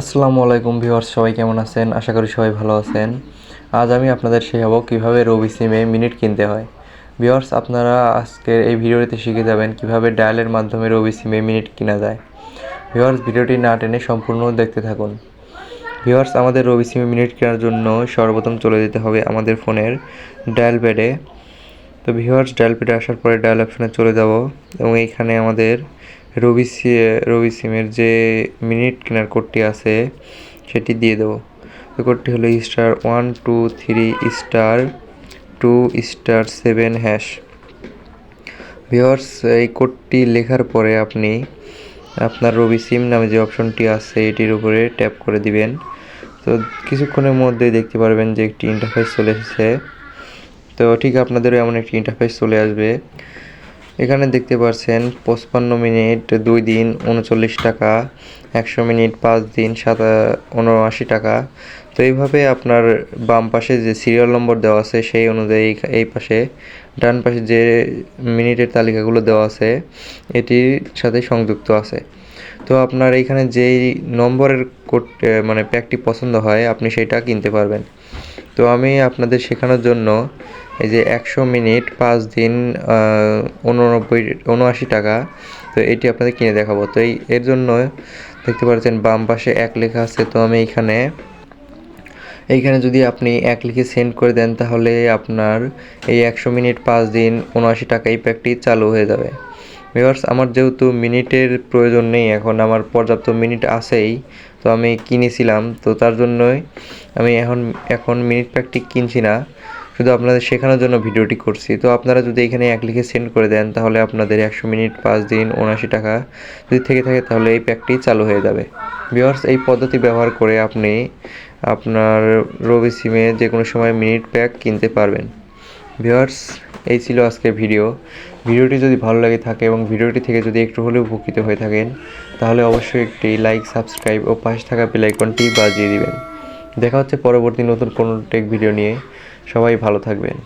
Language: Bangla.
আসসালামু আলাইকুম ভিউয়ার্স, সবাই কেমন আছেন? আশা করি সবাই ভালো আছেন। আজ আমি আপনাদের শেখাবো কীভাবে রবি সিমে মিনিট কিনতে হয়। ভিউয়ার্স, আপনারা আজকের এই ভিডিওটিতে শিখে যাবেন কীভাবে ডায়ালের মাধ্যমে রবি সিমে মিনিট কেনা যায়। ভিউয়ার্স, ভিডিওটি না টেনে সম্পূর্ণ দেখতে থাকুন। ভিউয়ার্স, আমাদের রবি সিমে মিনিট কেনার জন্য সর্বপ্রথম চলে যেতে হবে আমাদের ফোনের ডায়াল প্যাডে। তো ভিউয়ার্স, ডায়াল প্যাডে আসার পরে ডায়াল অপশনে চলে যাব এবং এইখানে আমাদের রবি রবি সিমের যে মিনিট কেনার কোডটি আছে, সেটি দিয়ে দেবো। তো কোডটি হলো star one two three star two star seven hash viewers এই কোডটি লেখার পরে আপনি আপনার রবি সিম নামে যে অপশনটি আছে, এটির উপরে ট্যাপ করে দিবেন। তো কিছুক্ষণের মধ্যেই দেখতে পারবেন যে একটি ইন্টারফেস চলে এসেছে। তো ঠিক আপনাদেরও এমন একটি ইন্টারফেস চলে আসবে। এখানে দেখতে পাচ্ছেন পঁচপান্ন মিনিট, দুই দিন, উনচল্লিশ টাকা, একশো মিনিট, পাঁচ দিন, সাতা, উনআশি টাকা। তো এইভাবে আপনার বাম পাশে যে সিরিয়াল নম্বর দেওয়া আছে, সেই অনুযায়ী এই পাশে, ডান পাশে যে মিনিটের তালিকাগুলো দেওয়া আছে, এটির সাথে সংযুক্ত আছে। তো আপনার এইখানে যেই নম্বরের কোড মানে প্যাকটি পছন্দ হয়, আপনি সেটা কিনতে পারবেন। তো আমি আপনাদের শেখানোর জন্য এই যে একশো মিনিট পাঁচ দিন উননব্বই, উনআশি টাকা, তো এটি আপনাদের কিনে দেখাবো। তো এই, এর জন্য দেখতে পাচ্ছেন বাম পাশে এক লেখা আছে, তো আমি এইখানে এইখানে যদি আপনি এক লিখে সেন্ড করে দেন, তাহলে আপনার এই একশো মিনিট পাঁচ দিন, উনআশি টাকা এই প্যাকটি চালু হয়ে যাবে। ভিউয়ার্স, আমার যেহেতু মিনিটের প্রয়োজন নেই, এখন আমার পর্যাপ্ত মিনিট আছেই তো আমি কিনেছিলাম, তো তার জন্যই আমি এখন এখন মিনিট প্যাকটি কিনছি না। শুধু আপনাদের শেখানোর জন্য ভিডিওটি করছি। তো আপনারা যদি এখানে এক লিখে সেন্ড করে দেন, তাহলে আপনাদের একশো মিনিট পাঁচ দিন, উনআশি টাকা যদি থেকে থাকে, তাহলে এই প্যাকটি চালু হয়ে যাবে। ভিওয়ার্স এই পদ্ধতি ব্যবহার করে আপনি আপনার রবি সিমে যে কোনো সময় মিনিট প্যাক কিনতে পারবেন। ভিওয়ার্স এই ছিল আজকের ভিডিও। ভিডিওটি যদি ভালো লাগে থাকে এবং ভিডিওটি থেকে যদি একটু হলেও উপকৃত হয়ে থাকেন, তাহলে অবশ্যই একটি লাইক, সাবস্ক্রাইব ও পাশে থাকা বেলাইকনটি বাজিয়ে দিবেন। দেখা হচ্ছে পরবর্তী নতুন কোনো টেক ভিডিও নিয়ে। সবাই ভালো থাকবেন।